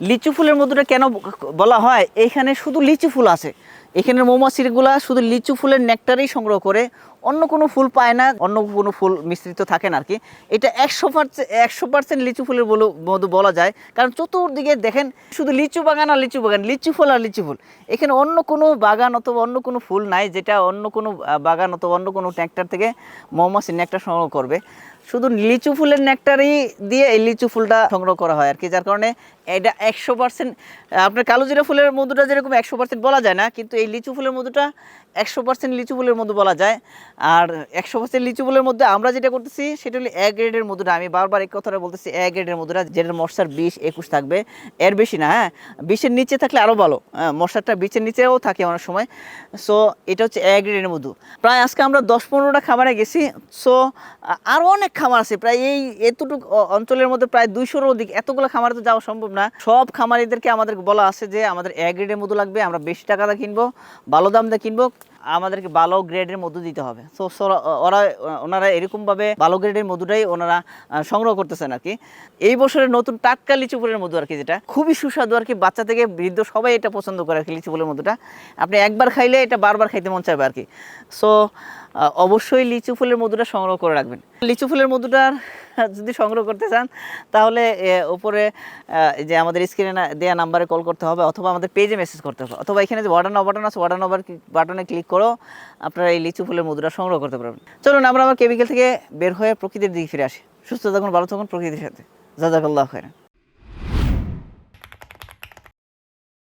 লিচু ফুলের মধুটা কেন বলা হয়? এখানে শুধু লিচু ফুল আছে। এখানের মৌমাছিগুলা শুধু লিচু ফুলের নেকটারই সংগ্রহ করে। অন্য কোনো ফুল পায় না, অন্য কোনো ফুল মিশ্রিত থাকে না আর কি। এটা একশো পার্সেন্ট একশো পার্সেন্ট লিচু ফুলের বলে- মধু বলা যায়। কারণ চতুর্দিকে দেখেন, শুধু লিচু বাগান আর লিচু বাগান, লিচু ফুল আর লিচু ফুল। এখানে অন্য কোনো বাগান অথবা অন্য কোনো ফুল নাই, যেটা অন্য কোনো বাগান অথবা অন্য কোনো নেকটার থেকে মৌমাছি নেকটার সংগ্রহ করবে। শুধু লিচু ফুলের নেকটারই দিয়ে এই লিচু ফুলটা সংগ্রহ করা হয় আর কি, যার কারণে এটা একশো পার্সেন্ট আপনার কালোজিরা ফুলের মধুটা যেরকম একশো পার্সেন্ট বলা যায় না, কিন্তু এই লিচু ফুলের মধুটা একশো পার্সেন্ট লিচু ফুলের মধু বলা যায়। আর একশো পার্সেন্ট লিচু ফুলের মধ্যে আমরা যেটা করতেছি সেটা হলো এক গ্রেডের মধুটা আমি বারবার এক কথাটা বলতেছি এক গ্রেডের মধুটা যেটার মশার বিশ একুশ থাকবে। এর বেশি না হ্যাঁ? বিশের নিচে থাকলে আরও ভালো। হ্যাঁ, মশারটা বিচের নিচেও থাকে অনেক সময়। সো এটা হচ্ছে এক গ্রেডের মধু। প্রায় আজকে আমরা দশ পনেরোটা খামারে গেছি। সো আরও অনেক খামার আছে। প্রায় এই এতটুকু অঞ্চলের মধ্যে প্রায় দুইশোর অধিক এতগুলো খামারে তো যাওয়া সম্ভব না। সব খামারিদেরকে আমাদের বলা আছে যে আমাদের এক গ্রেডের মধু লাগবে আমরা বেশি টাকা দিয়ে কিনবো ভালো দাম দিয়ে কিনবো আমাদেরকে ভালো গ্রেডের মধু দিতে হবে। তো ওরা ওনারা এরকমভাবে ভালো গ্রেডের মধুটাই ওনারা সংগ্রহ করতেছেন আর কি। এই বছরের নতুন টাটকা লিচু ফুলের মধু আর কি যেটা, খুবই সুস্বাদু আর কি, বাচ্চা থেকে বৃদ্ধ সবাই এটা পছন্দ করে আর কি, লিচু ফুলের মধুটা। আপনি একবার খাইলে এটা বারবার খাইতে মন চাইবে আর কি। সো অবশ্যই লিচু ফুলের মধুটা সংগ্রহ করে রাখবেন। লিচু ফুলের মধুটার যদি সংগ্রহ করতে চান তাহলে আহ, যে আমাদের স্ক্রিনে দেওয়া নাম্বারে কল করতে হবে অথবা আমাদের পেজে মেসেজ করতে হবে অথবা এখানে যে ওয়াটার বাটন আছে ওয়াটার বাটনে ক্লিক করো আপনারা এই লিচু ফুলের মধুটা সংগ্রহ করতে পারবেন। চলুন আমরা আমার কেমিক্যাল থেকে বের হয়ে প্রকৃতির দিকে ফিরে আসি। সুস্থ থাকুন ভালো থাকুন প্রকৃতির সাথে। জাজাকাল্লাহ খায়রান